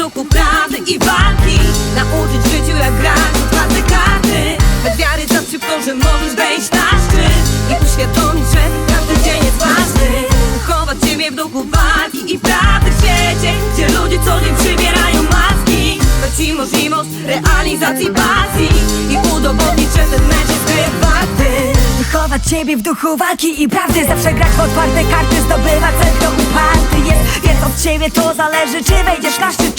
duchu prawdy i walki. Nauczyć życiu jak grać otwarte karty. Bez wiary szybko, że możesz wejść na szczyt. I uświadomić, że każdy dzień jest ważny. Chować ciebie w duchu walki i prawdy w świecie Gdzie ludzie co dzień przybierają maski. Dać ci możliwość realizacji pasji I udowodnić, że ten mecz jest warty. Wychować ciebie w duchu walki i prawdy Zawsze grać w otwarte karty, zdobywać cel, kto uparty jest. Więc od ciebie to zależy, czy wejdziesz na szczyt,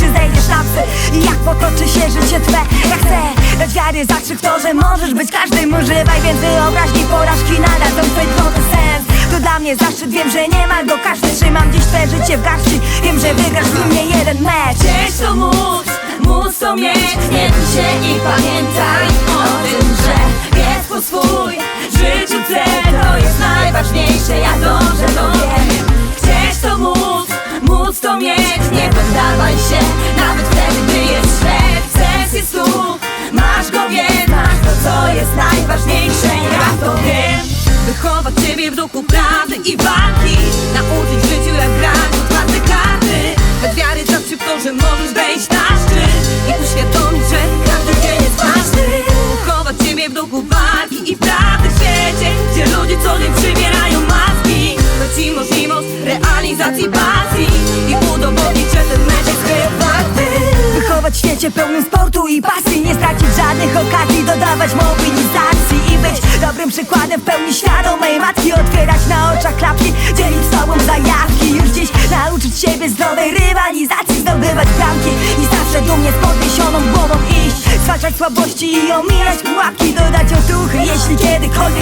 potoczy się życie twe, ja chcę dać wiary zakrzyk to, że możesz być każdym. Używaj więc wyobraźni, porażki nadadzą twej drodze sens. To dla mnie zaszczyt, wiem, że nie ma go. Każdy Trzymam dziś twoje życie w garści, wiem, że wygrasz w nim nie jeden mecz. Chcieć to móc, móc to mieć. Nie się i pamiętaj W duchu prawdy i walki. Nauczyć w życiu jak grać w otwarte karty. Bez wiary tak szybko, że możesz wejść na szczyt. I uświadomić, że każdy dzień jest ważny. Wychować ciebie w duchu walki i prawdy w świecie Gdzie ludzie co dzień przybierają maski. Dać ci możliwość realizacji pasji I udowodnić, że ten mecz jest warty Wychować w świecie pełnym sportu i pasji. Nie stracić żadnych okazji, dodawać mobilizacji być dobrym przykładem w pełni świadomej matki Otwierać na oczach klapki, dzielić z tobą zajawki. Już dziś nauczyć siebie zdrowej rywalizacji Zdobywać bramki i zawsze dumnie z podniesioną głową iść. Zwalczać słabości i omijać pułapki Dodać otuchy, jeśli kiedykolwiek